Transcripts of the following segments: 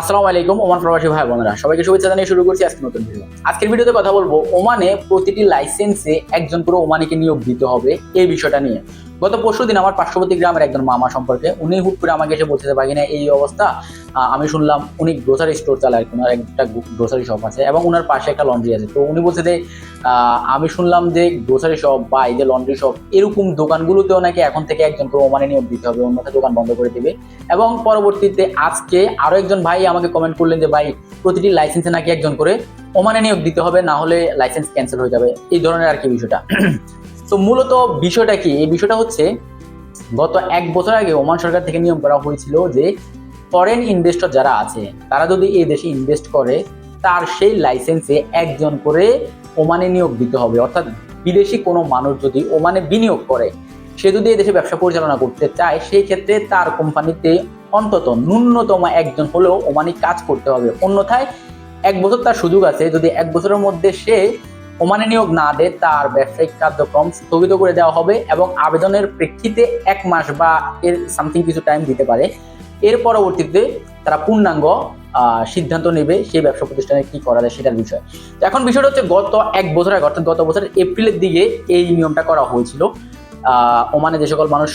আসসালামু আলাইকুম, ওমান প্রবাসী ভাই বোনেরা। সবাইকে শুভেচ্ছা জানিয়ে শুরু করছি আজকে নতুন ভিডিও আজকের ভিডিওতে কথা বলব, ওমানে প্রতিটি লাইসেন্সে একজন করে ওমানিকে নিয়োগ দিতে হবে এই বিষয়টা নিয়ে। গত পরশু দিন আমার পার্শ্ববর্তী গ্রামের একজন মামা সম্পর্কে উনি হুট করে আমাকে এসে বলতে পারি না এই অবস্থা। আমি শুনলাম উনি গ্রোসারি স্টোর চালায় ওনার একটা গ্রোসারি শপ আছে এবং ওনার পাশে একটা লন্ড্রি আছে। তো উনি বলছে যে আমি শুনলাম যে গ্রোসারি শপ বা এই যে লন্ড্রি শপ এরকম দোকানগুলোতেও নাকি এখন থেকে একজন ওমানে নিয়োগ দিতে হবে অন্যথা দোকান বন্ধ করে দিবে। এবং পরবর্তীতে আজকে আরও একজন ভাই আমাকে কমেন্ট করলেন যে, ভাই, প্রতিটি লাইসেন্সে নাকি একজন করে ওমানে নিয়োগ দিতে হবে, না হলে লাইসেন্স ক্যান্সেল হয়ে যাবে। এই ধরনের আর কি বিষয়টা। তো মূলত বিষয়টা কি? এই বিষয়টা হচ্ছে গত এক বছর আগে ওমান সরকার থেকে নিয়ম করা হয়েছিল যে ফরেন ইনভেস্টর যারা আছে, তারা যদি এই দেশে ইনভেস্ট করে, তার সেই লাইসেন্সে একজন করে ওমানে নিয়োগ দিতে হবে। অর্থাৎ বিদেশি কোনো মানুষ যদি ওমানে বিনিয়োগ করে, সে যদি এই দেশে ব্যবসা পরিচালনা করতে চায়, সেই ক্ষেত্রে তার কোম্পানিতে অন্তত ন্যূনতম একজন হলেও ওমানি কাজ করতে হবে। অন্যথায় এক বছর তার সুযোগ আছে, যদি এক বছরের মধ্যে সে ওমানে নিয়োগ না দেয় তার ব্যবসায়িক কার্যক্রম স্থগিত করে দেওয়া হবে এবং আবেদনের প্রেক্ষিতে এক মাস বা এর সামথিং কিছু টাইম দিতে পারে। এর পরবর্তীতে তারা পূর্ণাঙ্গ সিদ্ধান্ত নেবে সেই ব্যবসা প্রতিষ্ঠানে কি করা যায় সেটার বিষয়। তো এখন বিষয়টা হচ্ছে গত এক বছর আগে, অর্থাৎ গত বছরের এপ্রিলের দিকে এই নিয়মটা করা হয়েছিল। ওমানে যে সকল মানুষ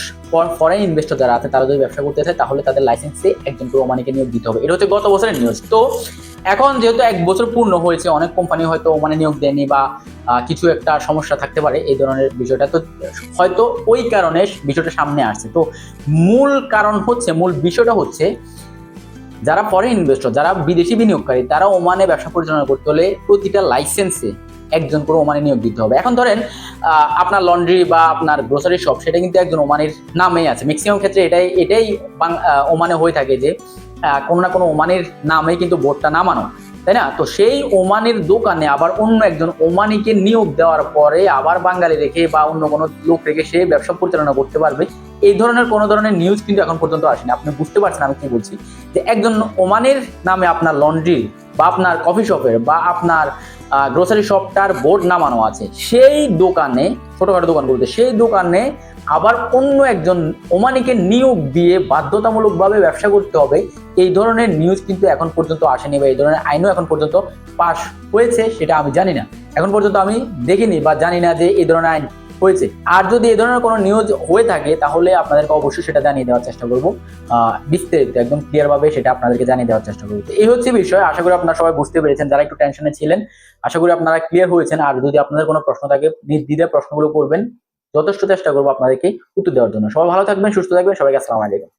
ফরেন ইনভেস্টর যারা আছে, তারা যদি ব্যবসা করতে চায়, তাহলে তাদের লাইসেন্সে একজন করে ওমানিকে নিয়োগ দিতে হবে। এটা হচ্ছে গত বছরের নিউজ তো এখন যেহেতু এক বছর পূর্ণ হয়েছে, অনেক কোম্পানি হয়তো ওমানে নিয়োগ দেয়নি বা কিছু একটা সমস্যা থাকতে পারে এই ধরনের বিষয়টা, তো হয়তো ওই কারণে বিষয়টা সামনে আসছে। তো মূল কারণ হচ্ছে, মূল বিষয়টা হচ্ছে, যারা ফরেন ইনভেস্টর যারা বিদেশি বিনিয়োগকারী, তারা ওমানে ব্যবসা পরিচালনা করতে হলে প্রতিটা লাইসেন্সে একজন করে ওমানে নিয়োগ দিতে হবে। এখন ধরেন আপনার লন্ড্রি বা আপনার গ্রোসারি শপ সেটা কিন্তু একজন ওমানের নামেই আছে। ম্যাক্সিমাম ক্ষেত্রে এটাই এটাই ওমানে হয়ে থাকে যে কোনো না কোনো ওমানের নামে কিন্তু বোর্ডটা নামানো, তাই না? তো সেই ওমানের দোকানে আবার অন্য একজন ওমানিকে নিয়োগ দেওয়ার পরে আবার বাঙালি রেখে বা অন্য কোনো লোক রেখে সে ব্যবসা পরিচালনা করতে পারবে। এই ধরনের কোনো ধরনের নিউজ কিন্তু এখন পর্যন্ত আসেনি। আপনি বুঝতে পারছেন আমি কি বলছি? যে একজন ওমানের নামে আপনার লন্ড্রি বা আপনার কফি শপের বা আপনার গ্রোসারি শপটার বোর্ড নামানো আছে। সেই দোকানে, ছোটখাটো দোকানগুলোতে সেই দোকানে আবার অন্য একজন ওমানিকে নিয়োগ দিয়ে বাধ্যতামূলকভাবে ব্যবসা করতে হবে। এই ধরনের নিউজ কিন্তু এখন পর্যন্ত আসেনি বা এই ধরনের আইনও এখন পর্যন্ত পাশ হয়েছে, সেটা আমি জানি না। এখন পর্যন্ত আমি দেখিনি বা জানি না যে এই ধরনের আইন হয়েছে। আর যদি এ ধরনের কোনো নিউজ হয়ে থাকে, তাহলে আপনাদেরকে অবশ্যই সেটা জানিয়ে দেওয়ার চেষ্টা করব। বিস্তারিত, একদম ক্লিয়ারভাবে সেটা আপনাদেরকে জানিয়ে দেওয়ার চেষ্টা করব। এই হচ্ছে বিষয়। আশা করি আপনারা সবাই বুঝতে পেরেছেন, যারা একটু টেনশনে ছিলেন, আশা করি আপনারা ক্লিয়ার হয়েছেন। আর যদি আপনাদের কোনো প্রশ্ন থাকে, নির্দ্বিধায় প্রশ্নগুলো করবেন, যথেষ্ট চেষ্টা করব আপনাদেরকে উত্তর দেওয়ার জন্য। সবাই ভালো থাকবেন, সুস্থ থাকবেন। সবাইকে আসসালামু আলাইকুম।